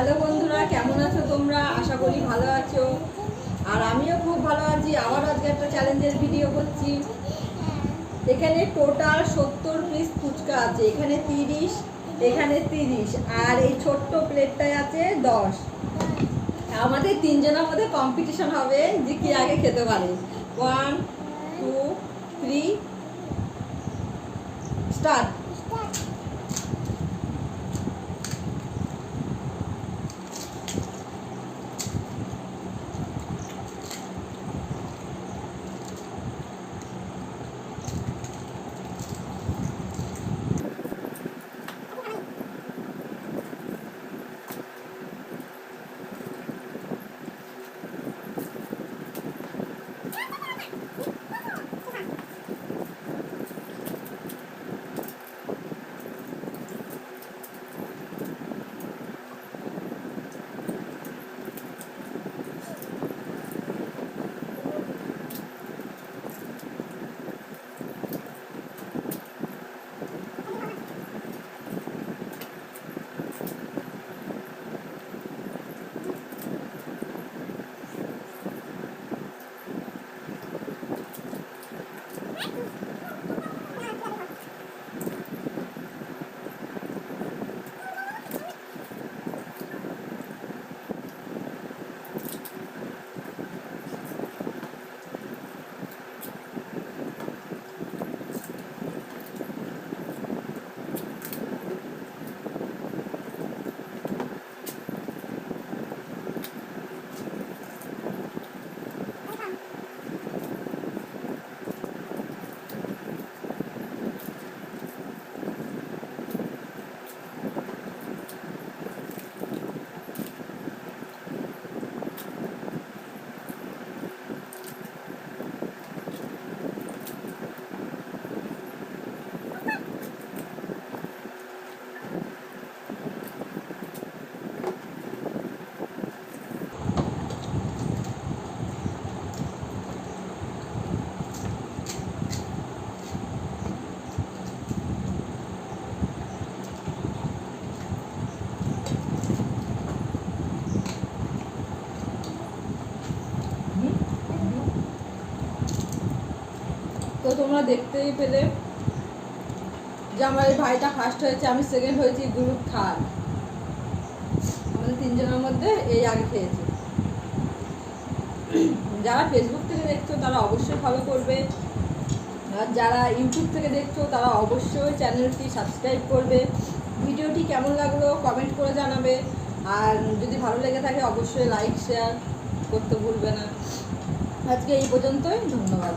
Hello বন্ধুরা, কেমন আছো তোমরা? আশা করি ভালো আছো। আর আমিও খুব ভালো আছি। আবার আজকে একটা চ্যালেঞ্জের ভিডিও করছি। এখানে টোটাল সত্তর পিস ফুচকা আছে। এখানে তিরিশ এখানে তিরিশ, আর এই ছোট্ট প্লেটটায় আছে দশ। আমাদের তিনজনের মধ্যে কম্পিটিশন হবে যে কে আগে খেতে পারে। ওয়ান টু থ্রি স্টার্ট তো তোমরা দেখতেই পেলে যে আমার এই ভাইটা ফার্স্ট হয়েছে, আমি সেকেন্ড হয়েছি, গ্রুপ থার্ড। আমাদের তিনজনের মধ্যে এই আগে খেয়েছে। যারা ফেসবুক থেকে দেখছ, তারা অবশ্যই ফলো করবে। আর যারা ইউটিউব থেকে দেখছ, তারা অবশ্যই চ্যানেলটি সাবস্ক্রাইব করবে। ভিডিওটি কেমন লাগল কমেন্ট করে জানাবে। আর যদি ভালো লেগে থাকে, অবশ্যই লাইক শেয়ার করতে ভুলবে না। আজকে এই পর্যন্তই, ধন্যবাদ।